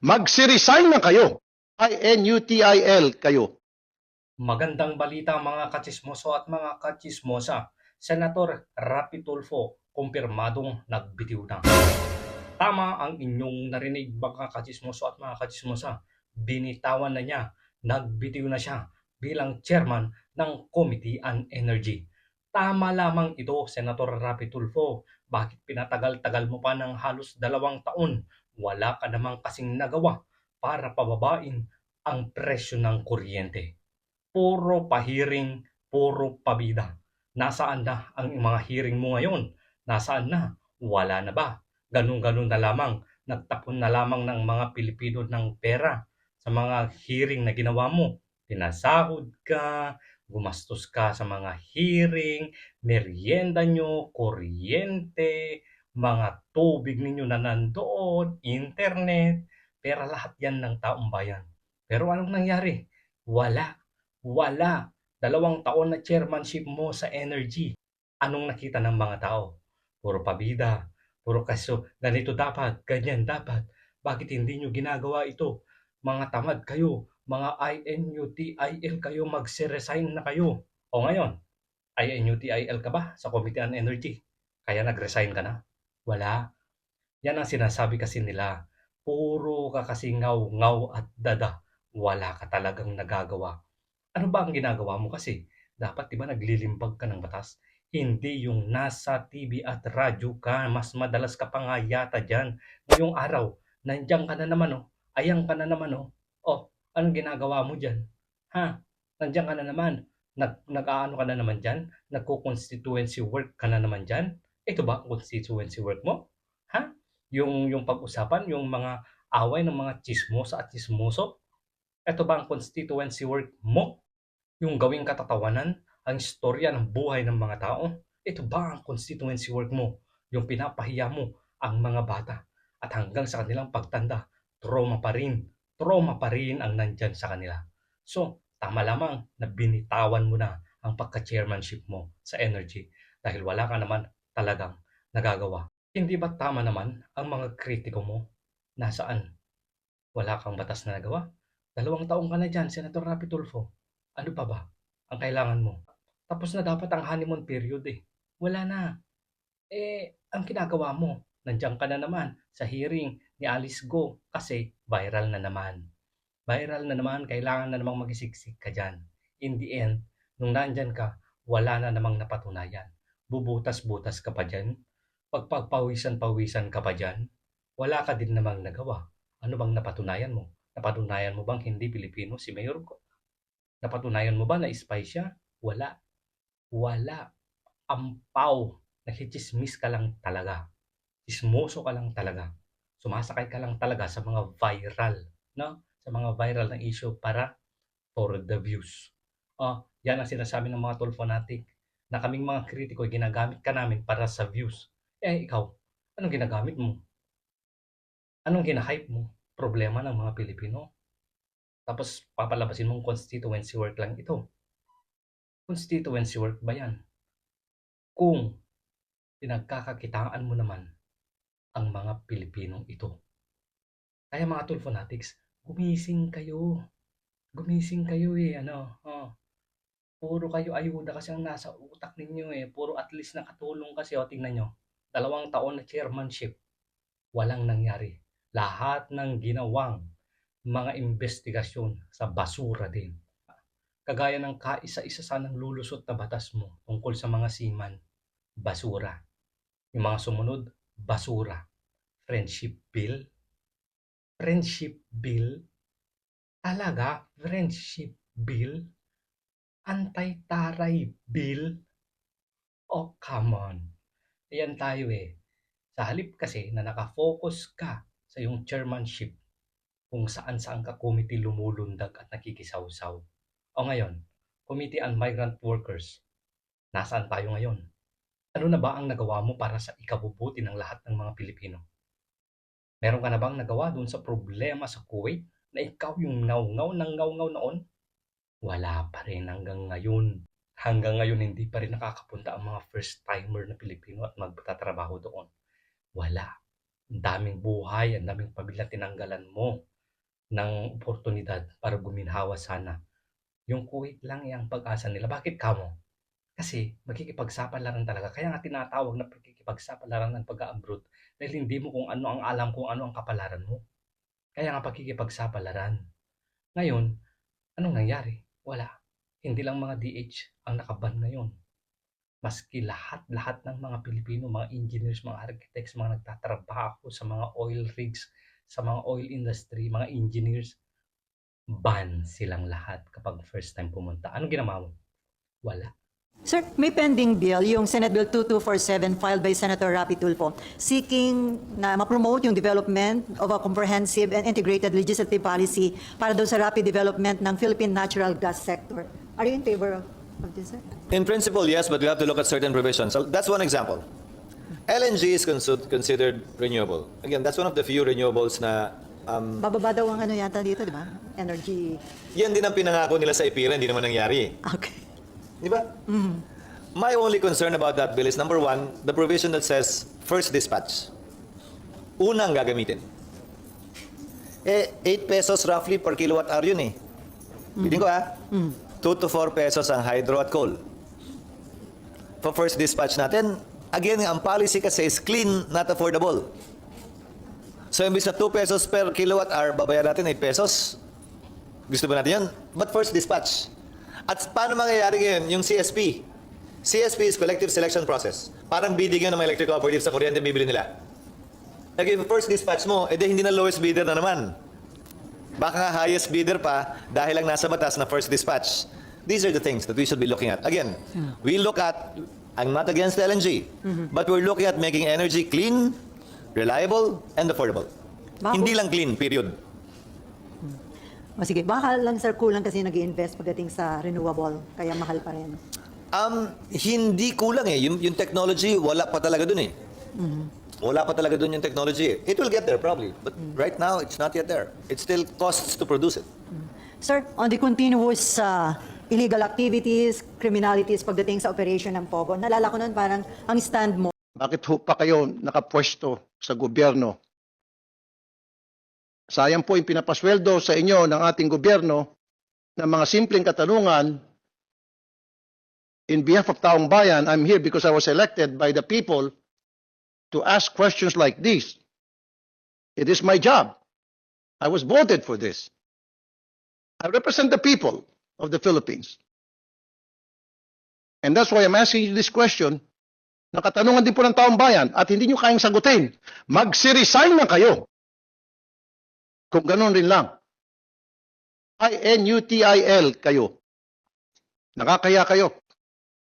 Magsiresign na kayo. I-N-U-T-I-L kayo. Magandang balita mga katsismoso at mga katsismosa. Senator Rapi Tulfo, kumpirmadong nagbitiw na. Tama ang inyong narinig mga katsismoso at mga katsismosa. Binitawan na niya, nagbitiw na siya bilang chairman ng Committee on Energy. Tama lamang ito, Senator Rapi Tulfo. Bakit pinatagal-tagal mo pa ng halos dalawang taon? Wala ka namang kasing nagawa para pababain ang presyo ng kuryente puro pahiring, puro pabida. Nasaan na ang mga hearing mo ngayon? Nasaan na? Wala na ba? Ganun-ganun na lamang. Nagtapon na lamang ng mga Pilipino ng pera sa mga hearing na ginawa mo. Pinasahod ka, gumastos ka sa mga hearing, merienda nyo, kuryente, mga tubig ninyo na nandoon, internet, pera lahat yan ng taong bayan. Pero anong nangyari? Wala wala. Dalawang taon na chairmanship mo sa energy. Anong nakita ng mga tao? Puro pabida. Puro kaso, ganito dapat, ganyan dapat. Bakit hindi nyo ginagawa ito? Mga tamad kayo. Mga INUTIL kayo, magsiresign na kayo. O ngayon, INUTIL ka ba sa Committee on Energy? Kaya nag-resign ka na? Wala. Yan ang sinasabi kasi nila. Puro ka kasi ngaw-ngaw at dada. Wala ka talagang nagagawa ano ba ang ginagawa mo kasi? Dapat 'di ba naglilimbag ka ng batas? Hindi yung nasa TV at radyo ka, mas madalas ka pa nga yata diyan. Ngayong araw, nandiyan ka na naman oh. Ayan ka na naman oh. Oh, anong ginagawa mo diyan? Ha? Nandiyan ka na naman. Nag nag-aano ka na naman diyan? Nagko-constituency work ka na naman diyan? Ito ba ang constituency work mo? Ha? Yung yung pag-usapan, yung mga away ng mga chismosa at chismoso? Ito ba ang constituency work mo? Yung gawing katatawanan, ang istorya ng buhay ng mga tao? Ito ba ang constituency work mo? Yung pinapahiya mo ang mga bata at hanggang sa kanilang pagtanda, trauma pa rin. Trauma pa rin ang nandyan sa kanila. So, tama lamang na binitawan mo na ang pagka-chairmanship mo sa energy dahil wala ka naman talagang nagagawa. Hindi ba tama naman ang mga kritiko mo? Nasaan? Wala kang batas na nagawa? Dalawang taong ka na dyan, Senator Rapi Tulfo. Ano pa ba ang kailangan mo? Tapos na dapat ang honeymoon period eh. Wala na. Eh, ang ginagawa mo, nandiyan ka na naman sa hearing ni Alice Go kasi viral na naman. Viral na naman, kailangan na namang magisiksik ka dyan. In the end, nung nandyan ka, wala na namang napatunayan. Bubutas-butas ka pa dyan. Pagpagpawisan-pawisan ka pa dyan. Wala ka din namang nagawa. Ano bang napatunayan mo? Napatunayan mo bang hindi Pilipino si Mayor ko? Napatunayan mo ba na spy siya? Wala. Wala. Ampaw. Nakichismis ka lang talaga. Chismoso ka lang talaga. Sumasakay ka lang talaga sa mga viral, no? Sa mga viral na issue para for the views. Oh, yan ang sinasabi ng mga tulfonatic na kaming mga kritiko ginagamit ka namin para sa views. Eh, ikaw, anong ginagamit mo? Anong ginahype mo? Problema ng mga Pilipino. Tapos papalabasin mong constituency work lang ito. Constituency work ba yan? Kung pinagkakakitaan mo naman ang mga Pilipinong ito. Kaya mga Tulfonatics, gumising kayo. Gumising kayo eh, ano. Oh. Puro kayo ayuda kasi ang nasa utak ninyo eh. Puro at least nakatulong kasi. O, tingnan nyo. Dalawang taon na chairmanship. Walang nangyari. Lahat ng ginawang mga investigasyon sa basura din. Kagaya ng kaisa-isa sanang lulusot na batas mo tungkol sa mga seaman, basura. Yung mga sumunod, basura. Friendship bill. Friendship bill. Talaga, friendship bill. Antay-taray bill. Oh, come on. Ayan tayo eh. Sa halip kasi na nakafocus ka sa iyong chairmanship kung saan-saan ka committee lumulundag at nakikisawsaw. O ngayon, Committee on Migrant Workers. Nasaan tayo ngayon? Ano na ba ang nagawa mo para sa ikabubuti ng lahat ng mga Pilipino? Meron ka na bang nagawa doon sa problema sa Kuwait na ikaw yung ngaw-ngaw ng ngaw-ngaw noon? Wala pa rin hanggang ngayon. Hanggang ngayon hindi pa rin nakakapunta ang mga first-timer na Pilipino at magtatrabaho doon. Wala. Ang daming buhay, ang daming pamilya tinanggalan mo. ng oportunidad para guminhawa sana. Yung Kuwait lang yung pag-asa nila. Bakit kamo? Kasi magkikipagsapalaran talaga. Kaya nga tinatawag na pagkikipagsapalaran ng pag-abroad dahil hindi mo kung ano ang alam kung ano ang kapalaran mo. Kaya nga pagkikipagsapalaran. Ngayon, anong nangyari? Wala. Hindi lang mga DH ang nakaban ngayon. Maski lahat-lahat ng mga Pilipino, mga engineers, mga architects, mga nagtatrabaho sa mga oil rigs, sa mga oil industry, mga engineers, ban silang lahat kapag first time pumunta. Anong ginawa mo? Wala. Sir, may pending bill, yung Senate Bill 2247 filed by Senator Rapi Tulfo, seeking na ma-promote yung development of a comprehensive and integrated legislative policy para daw sa rapid development ng Philippine natural gas sector. Are you in favor of, of this, sir? In principle, yes, but we have to look at certain provisions. So that's one example. LNG is considered renewable. Again, that's one of the few renewables na um, Bababa daw ang ano yata dito, di ba? Energy. yan din ang pinangako nila sa IPIRA, hindi naman nangyari. Okay. Di ba? My only concern about that bill is number one, the provision that says first dispatch. Unang gagamitin. Eh, 8 pesos roughly per kilowatt hour yun eh. Bitin ko ah. 2 to 4 pesos ang hydro at coal. For first dispatch natin, again, ang policy kasi is clean, not affordable. So, imbis na 2 pesos per kilowatt hour, babayaran natin 8 pesos. Gusto ba natin yun? But first dispatch. At paano mangyayari ngayon yung CSP? CSP is Collective Selection Process. Parang bidding yun ng mga electric cooperatives sa kuryente bibili nila. Like if first dispatch mo, edi hindi na lowest bidder na naman. Baka nga highest bidder pa dahil lang nasa batas na first dispatch. These are the things that we should be looking at. Again, we look at, I'm not against LNG, but we're looking at making energy clean, reliable, and affordable. Bako- Hindi lang clean, period. O sige, baka lang sir kulang kasi nag invest pagdating sa renewable, kaya mahal pa rin. Um, hindi kulang eh. Yung, yung technology, wala pa talaga dun eh. Wala pa talaga dun yung technology eh. It will get there probably. But right now, it's not yet there. It still costs to produce it. Sir, on the continuous uh, illegal activities, criminalities pagdating sa operation ng POGO, nalala ko nun parang ang stand mo, Bakit ho pa kayo nakapwesto sa gobyerno? Sayang po yung pinapasweldo sa inyo ng ating gobyerno ng mga simpleng katanungan in behalf of taong bayan, I'm here because I was elected by the people to ask questions like this. It is my job. I was voted for this. I represent the people of the Philippines. And that's why I'm asking you this question na katanungan din po ng taong bayan at hindi nyo kayang sagutin. Magsiresign na kayo. Kung ganun rin lang. I-N-U-T-I-L kayo. Nakakaya kayo.